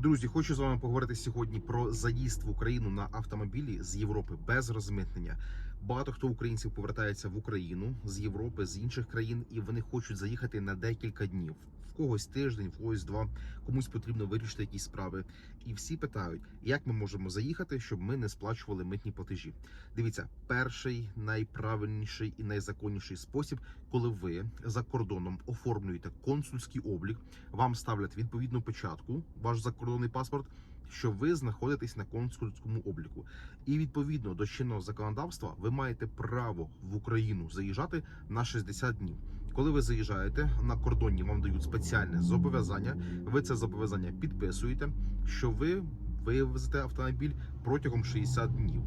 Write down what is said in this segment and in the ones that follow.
Друзі, хочу з вами поговорити сьогодні про заїзд в Україну на автомобілі з Європи без розмитнення. Багато хто українців повертається в Україну з Європи, з інших країн, і вони хочуть заїхати на декілька днів. Когось тиждень, в когось два, комусь потрібно вирішити якісь справи. І всі питають, як ми можемо заїхати, щоб ми не сплачували митні платежі. Дивіться, перший найправильніший і найзаконніший спосіб, коли ви за кордоном оформлюєте консульський облік, вам ставлять відповідну печатку, ваш закордонний паспорт, що ви знаходитесь на консульському обліку. І відповідно до чинного законодавства ви маєте право в Україну заїжджати на 60 днів. Коли ви заїжджаєте на кордоні, вам дають спеціальне зобов'язання. Ви це зобов'язання підписуєте, що ви вивезете автомобіль протягом 60 днів.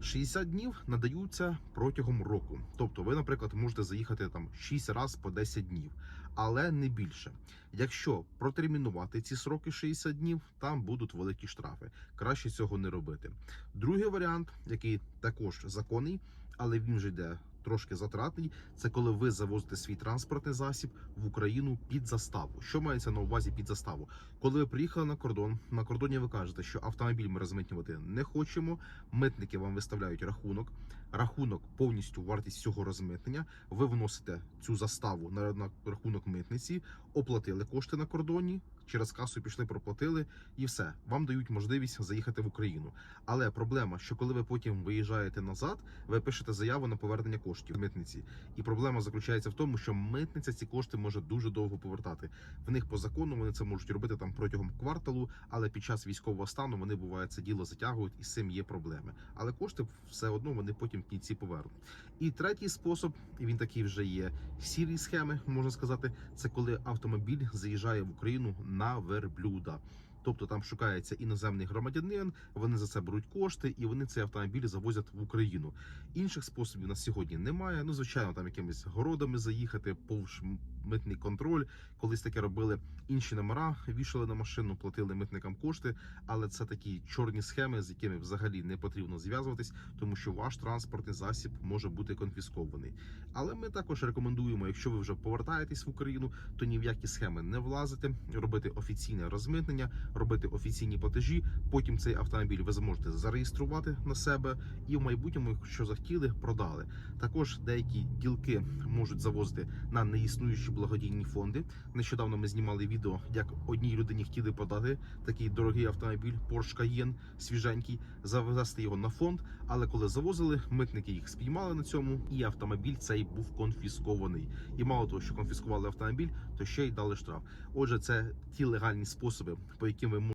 60 днів надаються протягом року. Тобто, ви, наприклад, можете заїхати там 6 разів по 10 днів, але не більше. Якщо протермінувати ці сроки 60 днів, там будуть великі штрафи. Краще цього не робити. Другий варіант, який також законний, але він вже йде трошки затратний, це коли ви завозите свій транспортний засіб в Україну під заставу. Що мається на увазі під заставу? Коли ви приїхали на кордон, на кордоні ви кажете, що автомобіль ми розмитнювати не хочемо. Митники вам виставляють рахунок. Рахунок повністю вартість цього розмитнення. Ви вносите цю заставу на, рахунок митниці, оплатили кошти на кордоні. Через касу пішли, проплатили, і все вам дають можливість заїхати в Україну. Але проблема, що коли ви потім виїжджаєте назад, ви пишете заяву на повернення коштів митниці. І проблема заключається в тому, що митниця ці кошти може дуже довго повертати. В них по закону вони це можуть робити там протягом кварталу, але під час військового стану вони буває це діло затягують, і з цим є проблеми. Але кошти все одно вони потім в кінці повернуть. І третій спосіб, і він такий вже є сірі схеми, можна сказати, це коли автомобіль заїжджає в Україну на верблюда. Тобто там шукається іноземний громадянин, вони за це беруть кошти і вони цей автомобіль завозять в Україну. Інших способів на сьогодні немає. Ну, звичайно, там якимись городами заїхати, повз митний контроль. Колись таке робили інші номера, вішали на машину, платили митникам кошти. Але це такі чорні схеми, з якими взагалі не потрібно зв'язуватись, тому що ваш транспортний засіб може бути конфіскований. Але ми також рекомендуємо, якщо ви вже повертаєтесь в Україну, то ні в які схеми не влазити, робити офіційне розмитнення, робити офіційні платежі. Потім цей автомобіль ви зможете зареєструвати на себе і в майбутньому, якщо захотіли, продали. Також деякі ділки можуть завозити на неіснуючі благодійні фонди. Нещодавно ми знімали відео, як одній людині хотіли подати такий дорогий автомобіль Porsche Cayenne, свіженький, завезти його на фонд. Але коли завозили, митники їх спіймали на цьому, і автомобіль цей був конфіскований. І мало того, що конфіскували автомобіль, то ще й дали штраф. Отже, це ті легальні способи, по яким ви можете